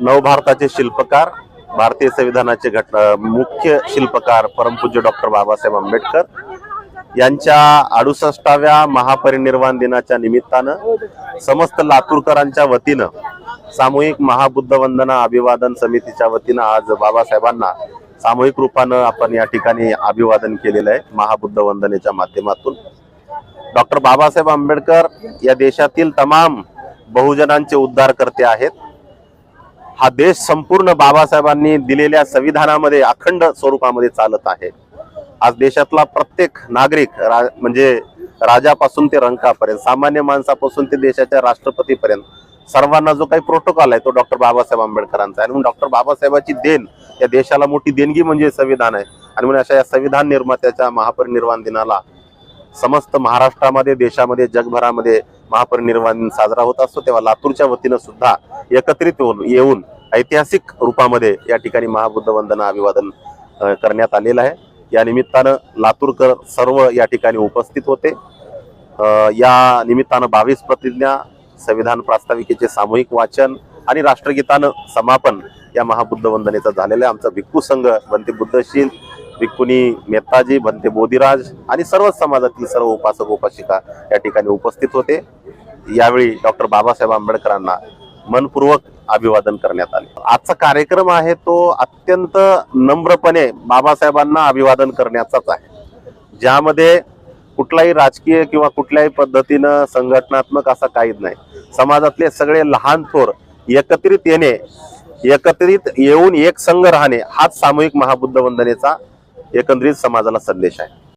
नवभारताचे शिल्पकार भारतीय संविधानाचे घट मुख्य शिल्पकार परमपूज्य डॉक्टर बाबासाहेब आंबेडकर. यांच्या अडुसष्टाव्या महापरिनिर्वाण दिनाच्या निमित्तानं समस्त लातूरकरांच्या वतीनं सामूहिक महाबुद्ध वंदना अभिवादन समितीच्या वतीनं आज बाबासाहेबांना सामूहिक रूपानं आपण या ठिकाणी अभिवादन केलेलं आहे महाबुद्ध वंदनेच्या माध्यमातून. डॉक्टर बाबासाहेब आंबेडकर या देशातील तमाम बहुजनांचे उद्धारकर्ते आहेत. हा देश संपूर्ण बाबासाहेबांनी दिलेल्या संविधानामध्ये अखंड स्वरूपामध्ये चालत आहे. आज देशातला प्रत्येक नागरिक रा, म्हणजे राजापासून ते रंकापर्यंत सामान्य माणसापासून ते देशाच्या राष्ट्रपतीपर्यंत सर्वांना जो काही प्रोटोकॉल आहे तो डॉक्टर बाबासाहेब आंबेडकरांचा आहे. म्हणून डॉक्टर बाबासाहेबांची देण या देशाला मोठी देणगी म्हणजे संविधान आहे. आणि म्हणून अशा या संविधान निर्मात्याच्या महापरिनिर्वाण दिनाला समस्त महाराष्ट्रामध्ये देशामध्ये जगभरामध्ये महापरिनिर्वाण दिन साजरा होत असतो. तेव्हा लातूरच्या वतीनं सुद्धा एकत्रित येऊन ऐतिहासिक रूपामध्ये या ठिकाणी महाबुद्ध वंदना अभिवादन करण्यात आलेलं आहे. या निमित्तानं लातूरकर सर्व या ठिकाणी उपस्थित होते. या निमित्तानं बावीस प्रतिज्ञा संविधान प्रास्ताविकेचे सामूहिक वाचन आणि राष्ट्रगीतानं समापन या महाबुद्ध वंदनेचं झालेलं आहे. आमचा भिक्खू संघ बंती बुद्धशील भिक्कुनी मेत्ताजी भंते बोधिराज आणि सर्वच समाजातील सर्व उपासक उपासिका या ठिकाणी उपस्थित होते. यावेळी डॉक्टर बाबासाहेब आंबेडकरांना मनपूर्वक अभिवादन करण्यात आले. आजचा कार्यक्रम आहे तो अत्यंत नम्रपणे बाबासाहेबांना अभिवादन करण्याचाच आहे. ज्यामध्ये कुठलाही राजकीय किंवा कुठल्याही पद्धतीनं संघटनात्मक असा काहीच नाही. समाजातले सगळे लहान थोर एकत्रित येणे एकत्रित येऊन एक संघ राहणे हाच सामूहिक महाबुद्ध वंदनेचा एकंदरीत समाजाला संदेश आहे.